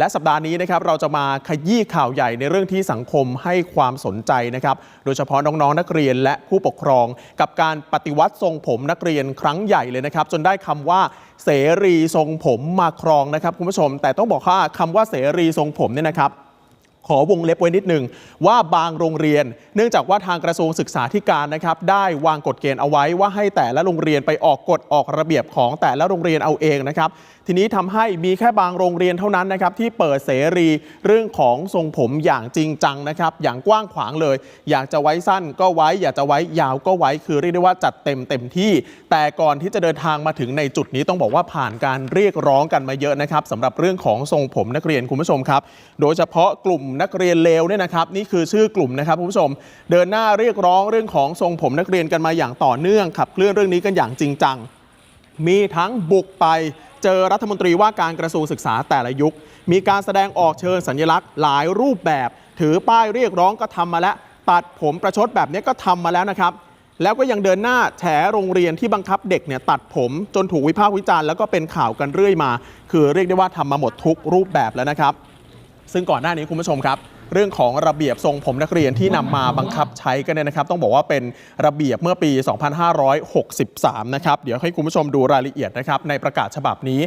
และสัปดาห์นี้นะครับเราจะมาขยี้ข่าวใหญ่ในเรื่องที่สังคมให้ความสนใจนะครับ โดยเฉพาะน้องๆนักเรียนและผู้ปกครอง กับการปฏิวัติทรงผมนักเรียนครั้งใหญ่เลยนะครับ จนได้คำว่าเสรีทรงผมมาครองนะครับคุณผู้ชม แต่ต้องบอกว่าคำว่าเสรีทรงผมเนี่ยนะครับขอวงเล็บไว้นิดหนึ่งว่าบางโรงเรียน เนื่องจากว่าทางกระทรวงศึกษาธิการนะครับ ได้วางกฎเกณฑ์เอาไว้ว่าให้แต่ละโรงเรียนไปออกกฎออกระเบียบของแต่ละโรงเรียนเอาเองนะครับ ทีนี้ทำให้มีแค่บางโรงเรียนเท่านั้นนะครับที่เปิดเสรีเรื่องของทรงผมอย่างจริงจังนะครับอย่างกว้างขวางเลย อยากจะไว้สั้นก็ไว้ อยากจะไว้ยาวก็ไว้คือเรียกได้ว่าจัดเต็มเต็มที่ แต่ก่อนที่จะเดินทางมาถึงในจุดนี้ต้องบอกว่าผ่านการเรียกร้องกันมาเยอะนะครับสำหรับเรื่องของทรงผมนักเรียนคุณผู้ชมครับ โดยเฉพาะกลุ่มนักเรียนเลวเนี่ยนะครับนี่คือชื่อกลุ่มนะครับคุณผู้ชม เดินหน้าเรียกร้องเรื่องของทรงผมนักเรียนกันมาอย่างต่อเนื่องขับเคลื่อนเรื่องนี้กันอย่างจริงจังมีทั้งบุกไป เจอรัฐมนตรีว่าการกระทรวงศึกษาแต่ละยุค มีการแสดงออกเชิงสัญลักษณ์หลายรูปแบบ ถือป้ายเรียกร้องก็ทำมาแล้ว ตัดผมประชดแบบนี้ก็ทำมาแล้วนะครับ แล้วก็ยังเดินหน้าแฉโรงเรียนที่บังคับเด็กเนี่ยตัดผมจนถูกวิพากษ์วิจารณ์แล้วก็เป็นข่าวกันเรื่อยมา คือเรียกได้ว่าทำมาหมดทุกรูปแบบแล้วนะครับ ซึ่งก่อนหน้านี้คุณผู้ชมครับ เรื่องของระเบียบทรงผมนักเรียนที่นำมาบังคับใช้กันเนี่ยนะครับ ต้องบอกว่าเป็นระเบียบเมื่อปี 2563 นะครับ เดี๋ยวให้คุณผู้ชมดูรายละเอียดนะครับในประกาศฉบับนี้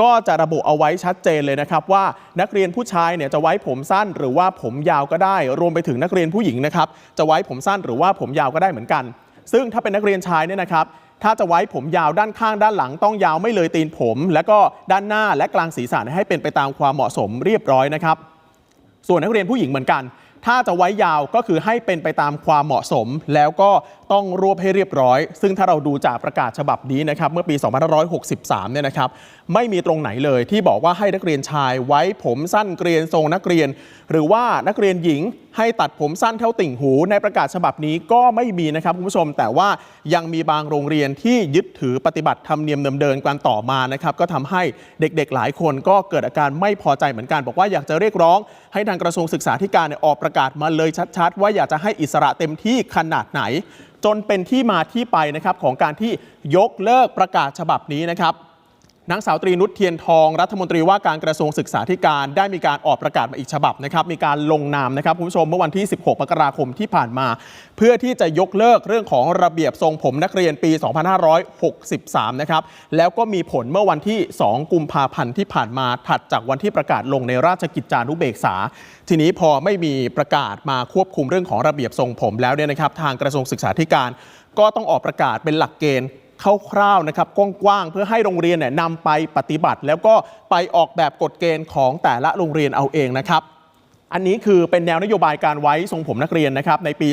ก็จะระบุเอาไว้ชัดเจนเลยนะครับว่านักเรียนผู้ชายเนี่ยจะไว้ผมสั้นหรือว่าผมยาวก็ได้ รวมไปถึงนักเรียนผู้หญิงนะครับจะไว้ผมสั้นหรือว่าผมยาวก็ได้เหมือนกัน ซึ่งถ้าเป็นนักเรียนชายเนี่ยนะครับถ้าจะไว้ผมยาวด้านข้างด้านหลังต้องยาวไม่เลยตีนผม แล้วก็ด้านหน้าและกลางศีรษะให้เป็นไปตามความเหมาะสมเรียบร้อยนะครับ ส่วนนักเรียนผู้หญิงเหมือนกัน ถ้าจะไว้ยาวก็คือให้เป็นไปตามความเหมาะสม แล้วก็ ต้องรวบให้เรียบร้อย ซึ่งถ้าเราดูจากประกาศฉบับนี้นะครับเมื่อปี 2563 เนี่ยนะครับไม่มีตรงไหนเลยที่บอกว่าให้นักเรียนชายไว้ผมสั้นเกรียนทรงนักเรียน หรือว่านักเรียนหญิงให้ตัดผมสั้นเท่าติ่งหู ในประกาศฉบับนี้ก็ไม่มีนะครับคุณผู้ชม แต่ว่ายังมีบางโรงเรียนที่ยึดถือปฏิบัติธรรมเนียมเดิมๆกันต่อมานะครับก็ทำให้เด็กๆ หลายคนก็เกิดอาการไม่พอใจเหมือนกัน บอกว่าอยากจะเรียกร้อง ให้ทางกระทรวงศึกษาธิการออกประกาศมาเลยชัด ๆ ว่าอยากจะให้อิสระเต็มที่ขนาดไหนจนเป็นที่มาที่ไปนะครับของการที่ยกเลิกประกาศฉบับนี้นะครับ นางสาวตรีนุชเทียนทองรัฐมนตรีว่าการกระทรวงศึกษาธิการได้มีการออกประกาศมาอีกฉบับนะครับ มีการลงนามนะครับคุณผู้ชมเมื่อวันที่ 16มกราคมที่ผ่านมา เพื่อที่จะยกเลิกเรื่องของระเบียบทรงผมนักเรียนปี 2563 นะครับ แล้วก็มีผลเมื่อวันที่ 2 กุมภาพันธ์ที่ผ่านมาถัดจากวันที่ประกาศลงในราชกิจจานุเบกษา ทีนี้พอไม่มีประกาศมาควบคุมเรื่องของระเบียบทรงผมแล้วเนี่ยนะครับทางกระทรวงศึกษาธิการ ก็ต้องออกประกาศเป็นหลักเกณฑ์ คร่าวๆนะครับกว้างๆเพื่อให้โรงเรียนเนี่ยนำไปปฏิบัติ แล้วก็ไปออกแบบกฎเกณฑ์ของแต่ละโรงเรียนเอาเองนะครับอันนี้คือเป็นแนวนโยบายการไว้ทรงผมนักเรียนนะครับในปี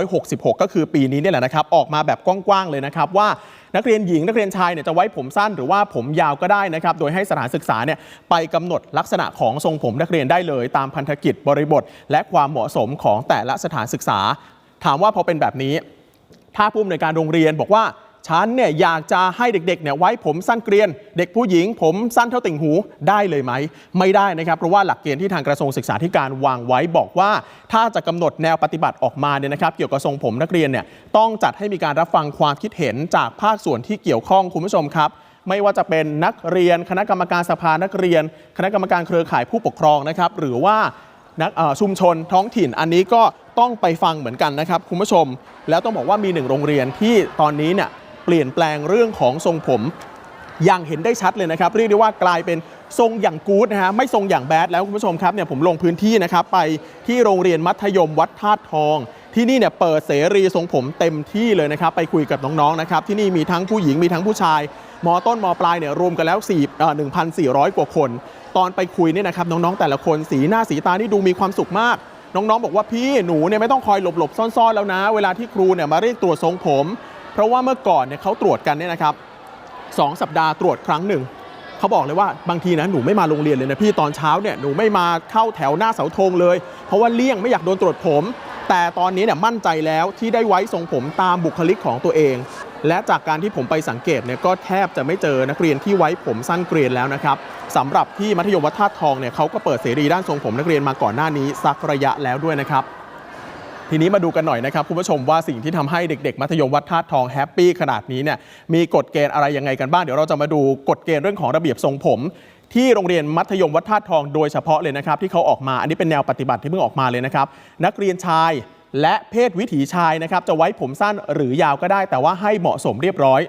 2566 ก็คือปีนี้เนี่ยแหละนะครับ ออกมาแบบกว้างๆเลยนะครับว่านักเรียนหญิงนักเรียนชายเนี่ยจะไว้ผมสั้นหรือว่าผมยาวก็ได้นะครับ โดยให้สถานศึกษาเนี่ยไปกำหนดลักษณะของทรงผมนักเรียนได้เลย ตามพันธกิจบริบท และความเหมาะสมของแต่ละสถานศึกษา ถามว่าพอเป็นแบบนี้ ถ้าผู้อำนวยการโรงเรียนบอกว่า ฉันเนี่ยอยากจะให้เด็กๆเนี่ยไว้ผมสั้นเกรียน เด็กผู้หญิง ผมสั้นเท่าติ่งหูได้เลยไหม ไม่ได้นะครับ เพราะว่าหลักเกณฑ์ที่ทางกระทรวงศึกษาธิการวางไว้บอกว่า ถ้าจะกำหนดแนวปฏิบัติออกมาเนี่ยนะครับเกี่ยวกับทรงผมนักเรียนเนี่ยต้องจัดให้มีการรับฟังความคิดเห็นจากภาคส่วนที่เกี่ยวข้องคุณผู้ชมครับไม่ว่าจะเป็นนักเรียน คณะกรรมการสภานักเรียน คณะกรรมการเครือข่ายผู้ปกครองนะครับหรือว่านักชุมชนท้องถิ่นอันนี้ก็ต้องไปฟังเหมือนกันนะครับคุณผู้ชม แล้วต้องบอกว่ามีหนึ่งโรงเรียนที่ตอนนี้เนี่ย เปลี่ยนแปลงเรื่องของทรงผมอย่างเห็นได้ชัดเลยนะครับเรียกได้ว่ากลายเป็นทรงอย่างกู๊ดนะฮะไม่ทรงอย่างแบดแล้วคุณผู้ชมครับเนี่ยผมลงพื้นที่นะครับไปที่โรงเรียนมัธยมวัดธาตุทอง ที่นี่เนี่ยเปิดเสรีทรงผมเต็มที่เลยนะครับไปคุยกับน้องๆนะครับที่นี่มีทั้งผู้หญิงมีทั้งผู้ชายมต้นมปลายเนี่ยรวมกันแล้ว4เอ่อ1,400 กว่าคน ตอนไปคุยเนี่ยนะครับน้องๆแต่ละคนสีหน้าสีตานี่ดูมีความสุขมาก น้องๆ บอกว่าพี่หนูเนี่ยไม่ต้องคอยหลบๆซ่อนๆแล้วนะ เวลาที่ครูเนี่ยมาเรียกตรวจทรงผม เพราะว่าเมื่อก่อนเนี่ยเขาตรวจกันเนี่ยนะครับสองสัปดาห์ตรวจครั้งหนึ่งเขาบอกเลยว่าบางทีนะหนูไม่มาโรงเรียนเลยนะพี่ตอนเช้าเนี่ยหนูไม่มาเข้าแถวหน้าเสาธงเลย เพราะว่าเลี่ยงไม่อยากโดนตรวจผม แต่ตอนนี้เนี่ยมั่นใจแล้วที่ได้ไว้ทรงผมตามบุคลิกของตัวเอง และจากการที่ผมไปสังเกตเนี่ยก็แทบจะไม่เจอนักเรียนที่ไว้ผมสั้นเกรียนแล้วนะครับสำหรับที่มัธยมวัดธาตุทองเนี่ยเขาก็เปิดเสรีด้านทรงผมนักเรียนมาก่อนหน้านี้สักระยะแล้วด้วยนะครับ ทีนี้มาดูกันหน่อยนะครับคุณผู้ชมว่าสิ่งที่ทำให้เด็กๆ มัธยมวัดธาตุทองแฮปปี้ขนาดนี้เนี่ยมีกฎเกณฑ์อะไรยังไงกันบ้างเดี๋ยวเราจะมาดูกฎเกณฑ์เรื่องของระเบียบทรงผมที่โรงเรียนมัธยมวัดธาตุทองโดยเฉพาะเลยนะครับ ที่เขาออกมาอันนี้เป็นแนวปฏิบัติที่เพิ่งออกมาเลยนะครับ นักเรียนชายและเพศวิถีชายนะครับ จะไว้ผมสั้นหรือยาวก็ได้ แต่ว่าให้เหมาะสมเรียบร้อย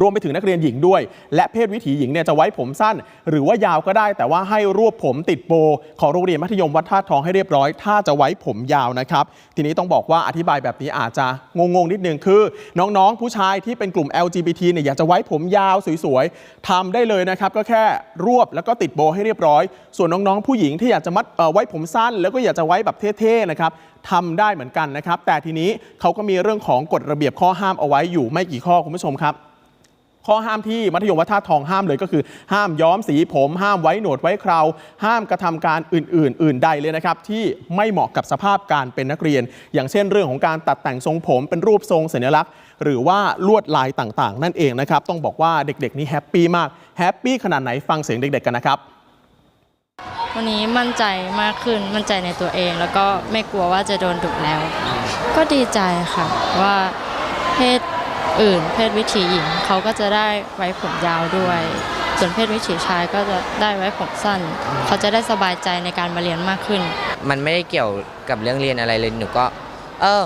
รวมไปถึงนักเรียนหญิงด้วย และเพศวิถีหญิงเนี่ยจะไว้ผมสั้น หรือว่ายาวก็ได้ แต่ว่าให้รวบผมติดโบของโรงเรียนมัธยมวัดท่าทองให้เรียบร้อย ถ้าจะไว้ผมยาวนะครับ ทีนี้ต้องบอกว่าอธิบายแบบนี้อาจจะงงๆนิดนึงคือ น้องๆ ผู้ชายที่เป็นกลุ่ม LGBT เนี่ยอยากจะไว้ผมยาวสวยๆทำได้เลยนะครับก็แค่รวบแล้วก็ติดโบให้เรียบร้อย ส่วนน้องๆ ผู้หญิงที่อยากจะมัดไว้ผมสั้น แล้วก็อยากจะไว้แบบเท่ๆนะครับทำได้เหมือนกันนะครับ แต่ทีนี้เขาก็มีเรื่องของกฎระเบียบข้อห้ามเอาไว้อยู่ไม่กี่ข้อคุณผู้ชมครับ ข้อห้ามที่มัธยมวัดท่าทองห้ามเลยก็คือ ห้ามย้อมสีผม ห้ามไว้หนวดไว้เครา ห้ามกระทำการอื่น ๆ อื่นใดเลยนะครับที่ไม่เหมาะกับสภาพการเป็นนักเรียน อย่างเช่นเรื่องของการตัดแต่งทรงผมเป็นรูปทรงสัญลักษณ์ หรือว่าลวดลายต่างๆ นั่นเองนะครับต้องบอกว่าเด็กๆ นี่แฮปปี้มากแฮปปี้ขนาดไหนฟังเสียงเด็ก ๆ กันนะครับวันนี้มั่นใจมากขึ้นมั่นใจในตัวเอง แล้วก็ไม่กลัวว่าจะโดนดุแล้ว ก็ดีใจค่ะว่าเพศ อื่น เพศวิถีหญิงเขาก็จะได้ไว้ผมยาวด้วย ส่วนเพศวิถีชายก็จะได้ไว้ผมสั้น เขาจะได้สบายใจในการมาเรียนมากขึ้น มันไม่ได้เกี่ยวกับเรื่องเรียนอะไรเลยหนูก็ เออ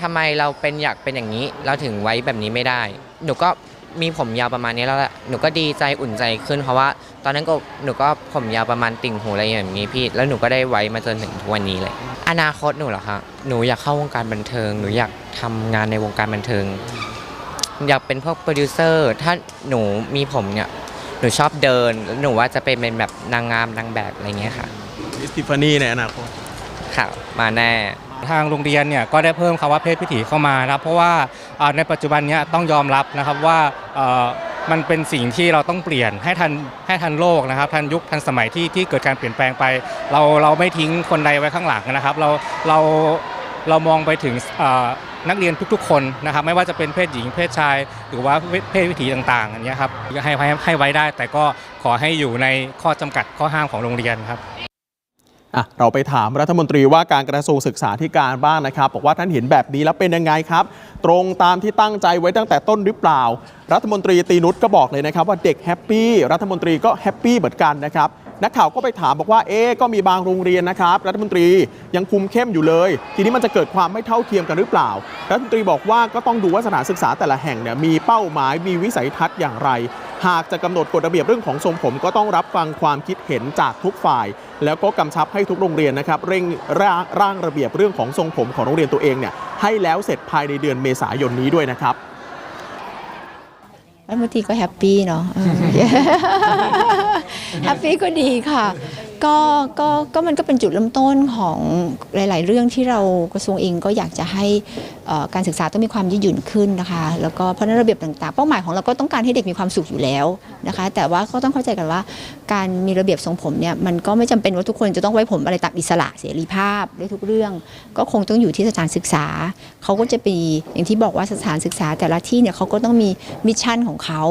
ทำไมเราเป็นอยากเป็นอย่างนี้ เราถึงไว้แบบนี้ไม่ได้ หนูก็มีผมยาวประมาณนี้แล้วแหละหนูก็ดีใจอุ่นใจขึ้นเพราะว่า ตอนนั้นก็หนูก็ผมยาวประมาณติ่งหูอะไรอย่างนี้พี่ แล้วหนูก็ได้ไว้มาจนถึงทุกวันนี้เลย อนาคตหนูเหรอคะหนูอยากเข้าวงการบันเทิง หนูอยากทำงานในวงการบันเทิง อยากเป็นพวกโปรดิวเซอร์ถ้าหนูมีผมเนี่ยหนูชอบเดินแล้วหนูว่าจะเป็นเป็นแบบนางงามนางแบบอะไรเงี้ยค่ะมิสติฟานี่ในอนาคตค่ะมาแน่ ทางโรงเรียนเนี่ยก็ได้เพิ่มคำว่าเพศวิถีเข้ามานะครับเพราะว่าเอ่อในปัจจุบันเนี้ต้องยอมรับนะครับว่าเอ่อมันเป็นสิ่งที่เราต้องเปลี่ยนให้ทันให้ทันโลกนะครับทันยุคทันสมัยที่ที่เกิดการเปลี่ยนแปลงไป เราเราไม่ทิ้งคนใดไว้ข้างหลังนะครับ เราเราเรามองไปถึงเอ่อ นักเรียนทุกๆ คนนะครับไม่ว่าจะเป็นเพศหญิงเพศชาย หรือว่าเพศวิถีต่างๆอันนี้ครับให้ให้ให้ไว้ได้ แต่ก็ขอให้อยู่ในข้อจำกัดข้อห้ามของโรงเรียนครับอะเราไปถามรัฐมนตรีว่าการกระทรวงศึกษาธิการบ้างนะครับ บอกว่าท่านเห็นแบบนี้แล้วเป็นยังไงครับ ตรงตามที่ตั้งใจไว้ตั้งแต่ต้นหรือเปล่า รัฐมนตรีตีนุชก็บอกเลยนะครับว่าเด็กแฮปปี้รัฐมนตรีก็แฮปปี้เหมือนกันนะครับ นักข่าวก็ไปถามบอกว่าเอ๊ก็มีบางโรงเรียนนะครับ รัฐมนตรียังคุมเข้มอยู่เลย ทีนี้มันจะเกิดความไม่เท่าเทียมกันหรือเปล่า รัฐมนตรีบอกว่าก็ต้องดูว่าสถานศึกษาแต่ละแห่งเนี่ยมีเป้าหมายมีวิสัยทัศน์อย่างไร หากจะกำหนดกฎระเบียบเรื่องของทรงผมก็ต้องรับฟังความคิดเห็นจากทุกฝ่าย แล้วก็กำชับให้ทุกโรงเรียนนะครับเร่งร่างร่างระเบียบเรื่องของทรงผมของโรงเรียนตัวเองเนี่ยให้แล้วเสร็จภายในเดือนเมษายนนี้ด้วยนะครับ รัฐมนตรีก็แฮปปี้เนาะเออแฮปปี้ก็ดีค่ะ ก็ก็ก็มันก็เป็นจุดเริ่มต้นของหลาย ๆ เรื่องที่เรากระทรวงเองก็อยากจะให้การศึกษาต้องมีความยืดหยุ่นขึ้นนะคะ แล้วก็เพราะนั้นระเบียบต่างๆ เป้าหมายของเราก็ต้องการให้เด็กมีความสุขอยู่แล้วนะคะ แต่ว่าก็ต้องเข้าใจกันว่าการมีระเบียบทรงผมเนี่ยมันก็ไม่จำเป็นว่าทุกคนจะต้องไว้ผมอะไรตามอิสระเสรีภาพได้ทุกเรื่อง ก็คงต้องอยู่ที่สถานศึกษาเขาก็จะมีอย่างที่บอกว่าสถานศึกษาแต่ละที่เนี่ยเขาก็ต้องมีมิชชั่นของเขา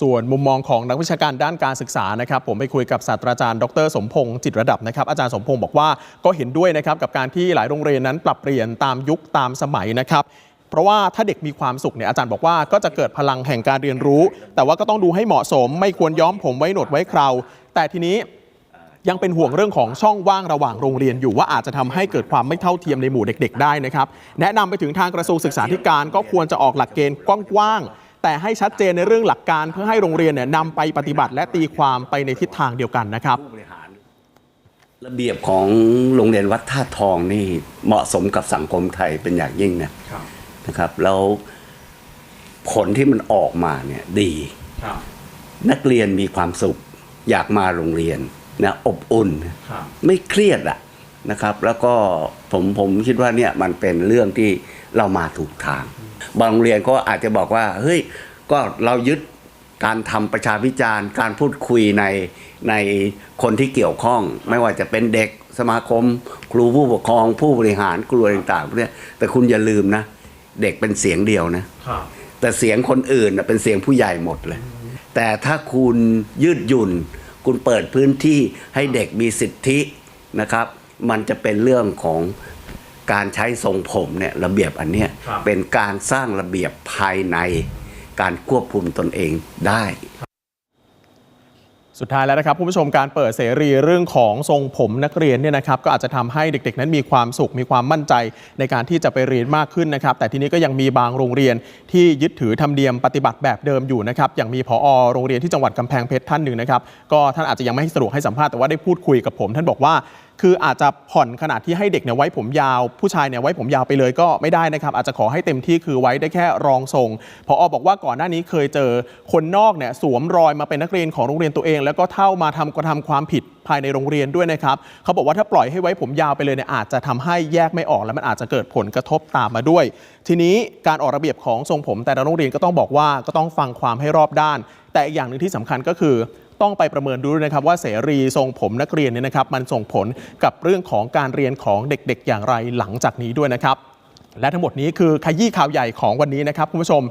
ส่วนมุมมองของนักวิชาการด้านการศึกษานะครับ ผมไปคุยกับศาสตราจารย์ดร สมพงษ์จิตระดับนะครับ อาจารย์สมพงษ์บอกว่าก็เห็นด้วยนะครับกับการที่หลายโรงเรียนนั้นปรับเปลี่ยนตามยุคตามสมัยนะครับเพราะว่าถ้าเด็กมีความสุขเนี่ยอาจารย์บอกว่าก็จะเกิดพลังแห่งการเรียนรู้ แต่ว่าก็ต้องดูให้เหมาะสม ไม่ควรย้อมผมไว้หนวดไว้เครา แต่ทีนี้ยังเป็นห่วงเรื่องของช่องว่างระหว่างโรงเรียนอยู่ว่าอาจจะทำให้เกิดความไม่เท่าเทียมในหมู่เด็ก ๆ ได้นะครับ แนะนำไปถึงทางกระทรวงศึกษาธิการก็ควรจะออกหลักเกณฑ์กว้างๆ แต่ให้ชัดเจนในเรื่องหลักการเพื่อให้โรงเรียนเนี่ยนำไปปฏิบัติและตีความไปในทิศทางเดียวกันนะครับ ระเบียบของโรงเรียนวัดท่าทองนี่เหมาะสมกับสังคมไทยเป็นอย่างยิ่งนะนะครับแล้วผลที่มันออกมาเนี่ยดีนักเรียนมีความสุขอยากมาโรงเรียนนะอบอุ่นไม่เครียดอะนะครับ แล้วก็ผมผมคิดว่าเนี่ยมันเป็นเรื่องที่ เรามาถูกทาง บางโรงเรียนก็อาจจะบอกว่าเฮ้ยก็เรายึดการทำประชาพิจารณ์การพูดคุยในในคนที่เกี่ยวข้อง ไม่ว่าจะเป็นเด็กสมาคม ครูผู้ปกครอง ผู้บริหารครูอะไรต่างๆพวกเนี้ยแต่คุณอย่าลืมนะ เด็กเป็นเสียงเดียวนะแต่เสียงคนอื่นน่ะเป็นเสียงผู้ใหญ่หมดเลย แต่ถ้าคุณยืดหยุ่น คุณเปิดพื้นที่ให้เด็กมีสิทธินะครับ มันจะเป็นเรื่องของ การใช้ทรงผมเนี่ยระเบียบอันเนี้ยเป็นการสร้างระเบียบภายในการควบคุมตนเองได้สุดท้ายแล้วนะครับคุณผู้ชมการเปิดเสรีเรื่องของทรงผมนักเรียนเนี่ยนะครับก็อาจจะทำให้เด็กๆ นั้นมีความสุขมีความมั่นใจในการที่จะไปเรียนมากขึ้นนะครับ แต่ทีนี้ก็ยังมีบางโรงเรียนที่ยึดถือธรรมเนียมปฏิบัติแบบเดิมอยู่นะครับอย่างมีผอโรงเรียนที่จังหวัดกำแพงเพชรท่านหนึ่งนะครับก็ท่านอาจจะยังไม่สะดวกให้สัมภาษณ์แต่ว่าได้พูดคุยกับผม ท่านบอกว่า คืออาจจะผ่อนขนาดที่ให้เด็กเนี่ยไว้ผมยาว ผู้ชายเนี่ยไว้ผมยาวไปเลยก็ไม่ได้นะครับ อาจจะขอให้เต็มที่คือไว้ได้แค่รองทรงพออบอกว่าก่อนหน้านี้เคยเจอคนนอกเนี่ยสวมรอยมาเป็นนักเรียนของโรงเรียนตัวเอง แล้วก็เท่ามาทำกระทำความผิดภายในโรงเรียนด้วยนะครับเขาบอกว่าถ้าปล่อยให้ไว้ผมยาวไปเลยเนี่ยอาจจะทำให้แยกไม่ออก และมันอาจจะเกิดผลกระทบตามมาด้วย ทีนี้การออกระเบียบของทรงผมแต่ละโรงเรียนก็ต้องบอกว่าก็ต้องฟังความให้รอบด้าน แต่อีกอย่างหนึ่งที่สำคัญก็คือ ต้องไปประเมินดูนะครับว่าเสรีทรงผมนักเรียนเนี่ยนะครับมันส่งผลกับเรื่องของการเรียนของเด็กๆ อย่างไรหลังจากนี้ด้วยนะครับ และทั้งหมดนี้คือขยี้ข่าวใหญ่ของวันนี้นะครับคุณผู้ชม